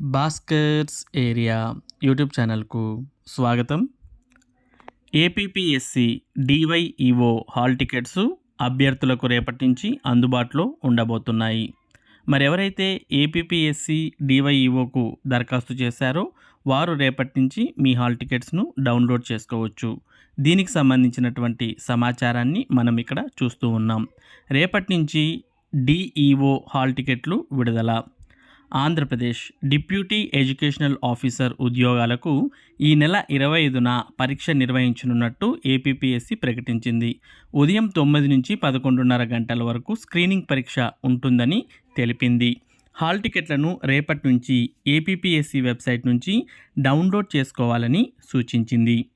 Bhaskar's area YouTube ఛానల్కు స్వాగతం. APPSC DyEO hall tickets అభ్యర్థులకు రేపటి నుంచి అందుబాటులో ఉండబోతున్నాయి. మరెవరైతే ఎవరైతే ఏపీపీఎస్సి డివైఈఓకు దరఖాస్తు చేశారో వారు రేపటి నుంచి మీ హాల్ టికెట్స్ను డౌన్లోడ్ చేసుకోవచ్చు. దీనికి సంబంధించినటువంటి సమాచారాన్ని మనం ఇక్కడ చూస్తూ ఉన్నాం. రేపటి నుంచి డిఈఓ హాల్ టికెట్లు విడుదల. ఆంధ్రప్రదేశ్ డిప్యూటీ ఎడ్యుకేషనల్ ఆఫీసర్ ఉద్యోగాలకు ఈ నెల ఇరవై ఐదున పరీక్ష నిర్వహించనున్నట్టు ఏపీపీఎస్సి ప్రకటించింది. ఉదయం తొమ్మిది నుంచి పదకొండున్నర గంటల వరకు స్క్రీనింగ్ పరీక్ష ఉంటుందని తెలిపింది. హాల్ టికెట్లను రేపటి నుంచి ఏపీపీఎస్సి వెబ్సైట్ నుంచి డౌన్లోడ్ చేసుకోవాలని సూచించింది.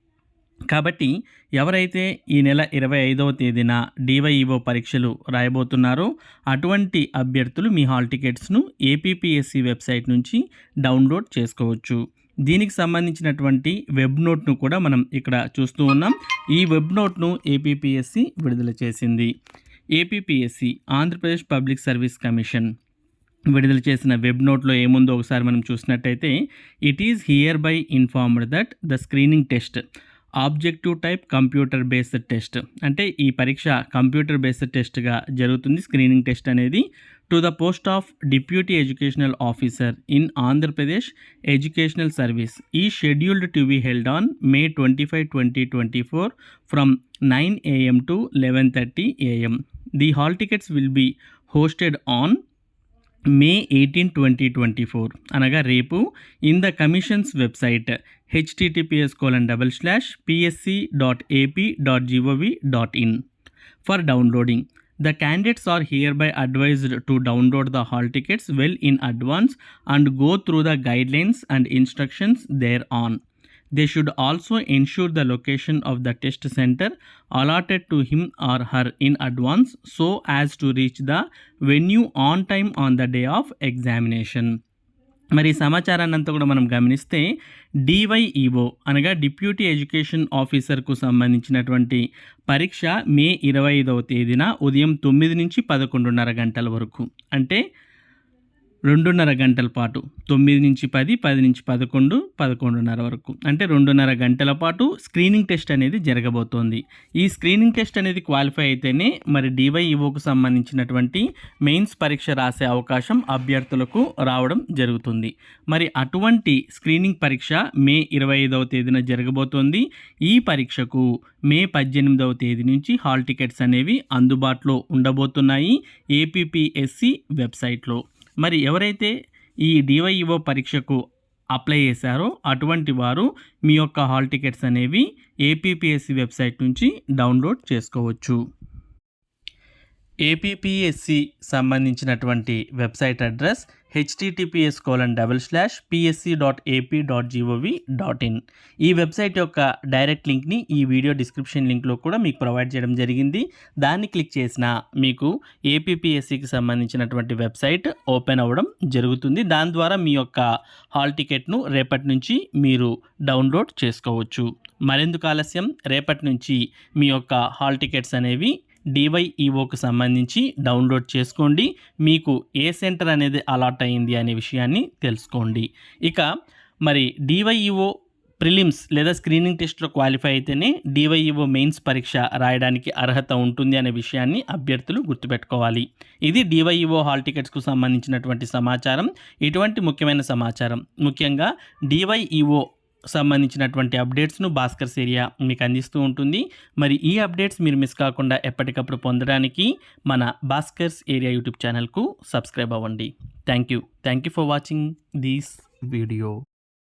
కాబట్టి ఎవరైతే ఈ నెల ఇరవై ఐదవ తేదీన డివైఈఓ పరీక్షలు రాయబోతున్నారో అటువంటి అభ్యర్థులు మీ హాల్ టికెట్స్ను ఏపీపీఎస్సి వెబ్సైట్ నుంచి డౌన్లోడ్ చేసుకోవచ్చు. దీనికి సంబంధించినటువంటి వెబ్ నోట్ను కూడా మనం ఇక్కడ చూస్తూ ఉన్నాం. ఈ వెబ్ నోట్ను ఏపీపీఎస్సి విడుదల చేసింది. APPSC Andhra Pradesh public service commission విడుదల చేసిన వెబ్ నోట్లో ఏముందో ఒకసారి మనం చూసినట్టయితే it is hereby informed that the screening test objective type computer based test. అంటే ఈ పరీక్ష కంప్యూటర్ బేస్డ్ టెస్ట్గా జరుగుతుంది. స్క్రీనింగ్ టెస్ట్ అనేది to the post of deputy educational officer in Andhra Pradesh educational service ఈ scheduled to be held on May twenty five twenty twenty four from nine AM to eleven thirty AM the hall tickets will be hosted on May eighteen twenty twenty four అనగా రేపు in the commission's website https colon double slash psc.ap.gov.in for downloading. The candidates are hereby advised to download the hall tickets well in advance and go through the guidelines and instructions thereon. They should also ensure the location of the test center allotted to him or her in advance so as to reach the venue on time on the day of examination. మరి ఈ సమాచారాన్ని అంతా కూడా మనం గమనిస్తే DyEO అనగా deputy education ఆఫీసర్కు సంబంధించినటువంటి పరీక్ష మే ఇరవై ఐదవ తేదీన ఉదయం తొమ్మిది నుంచి పదకొండున్నర గంటల వరకు. అంటే రెండున్నర గంటల పాటు తొమ్మిది నుంచి పది పది నుంచి పదకొండు పదకొండున్నర వరకు. అంటే రెండున్నర గంటల పాటు స్క్రీనింగ్ టెస్ట్ అనేది జరగబోతోంది. ఈ స్క్రీనింగ్ టెస్ట్ అనేది క్వాలిఫై అయితేనే మరి డివైఈఓకు సంబంధించినటువంటి మెయిన్స్ పరీక్ష రాసే అవకాశం అభ్యర్థులకు రావడం జరుగుతుంది. మరి అటువంటి స్క్రీనింగ్ పరీక్ష మే ఇరవై ఐదవ తేదీన జరగబోతోంది. ఈ పరీక్షకు మే పద్దెనిమిదవ తేదీ నుంచి హాల్ టికెట్స్ అనేవి అందుబాటులో ఉండబోతున్నాయి. ఏపీపీఎస్సి వెబ్సైట్లో. మరి ఎవరైతే ఈ డివైఈఓ పరీక్షకు అప్లై చేశారో అటువంటి వారు మీ యొక్క హాల్ టికెట్స్ అనేవి ఏపీపీఎస్సి వెబ్సైట్ నుంచి డౌన్లోడ్ చేసుకోవచ్చు. ఏపీపీఎస్సి సంబంధించినటువంటి website address HTTPS colon double slash PSC dot AP dot GOV dot in ఈ వెబ్సైట్ యొక్క డైరెక్ట్ లింక్ని ఈ వీడియో డిస్క్రిప్షన్ లింక్లో కూడా మీకు ప్రొవైడ్ చేయడం జరిగింది. దాన్ని క్లిక్ చేసిన మీకు ఏపీపీఎస్సికి సంబంధించినటువంటి వెబ్సైట్ ఓపెన్ అవ్వడం జరుగుతుంది. దాని ద్వారా మీ యొక్క హాల్ టికెట్ను రేపటి నుంచి మీరు డౌన్లోడ్ చేసుకోవచ్చు. మరెందుకు ఆలస్యం? రేపటి నుంచి మీ యొక్క హాల్ టికెట్స్ అనేవి డివైఈఓకి సంబంధించి డౌన్లోడ్ చేసుకోండి. మీకు ఏ సెంటర్ అనేది అలాట్ అయింది అనే విషయాన్ని తెలుసుకోండి. ఇక మరి డివైఈఓ ప్రిలిమ్స్ లేదా స్క్రీనింగ్ టెస్ట్లో క్వాలిఫై అయితేనే డివైఈఓ మెయిన్స్ పరీక్ష రాయడానికి అర్హత ఉంటుంది అనే విషయాన్ని అభ్యర్థులు గుర్తుపెట్టుకోవాలి. ఇది డివైఈఓ హాల్ టికెట్స్కు సంబంధించినటువంటి సమాచారం. ఇటువంటి ముఖ్యమైన సమాచారం. ముఖ్యంగా డివైఈఓ సంబంధించినటువంటి అప్డేట్స్ను భాస్కర్స్ ఏరియా మీకు అందిస్తూ ఉంటుంది. మరి ఈ అప్డేట్స్ మీరు మిస్ కాకుండా ఎప్పటికప్పుడు పొందడానికి మన భాస్కర్స్ ఏరియా యూట్యూబ్ ఛానల్కు సబ్స్క్రైబ్ అవ్వండి. Thank you. Thank you for watching this video.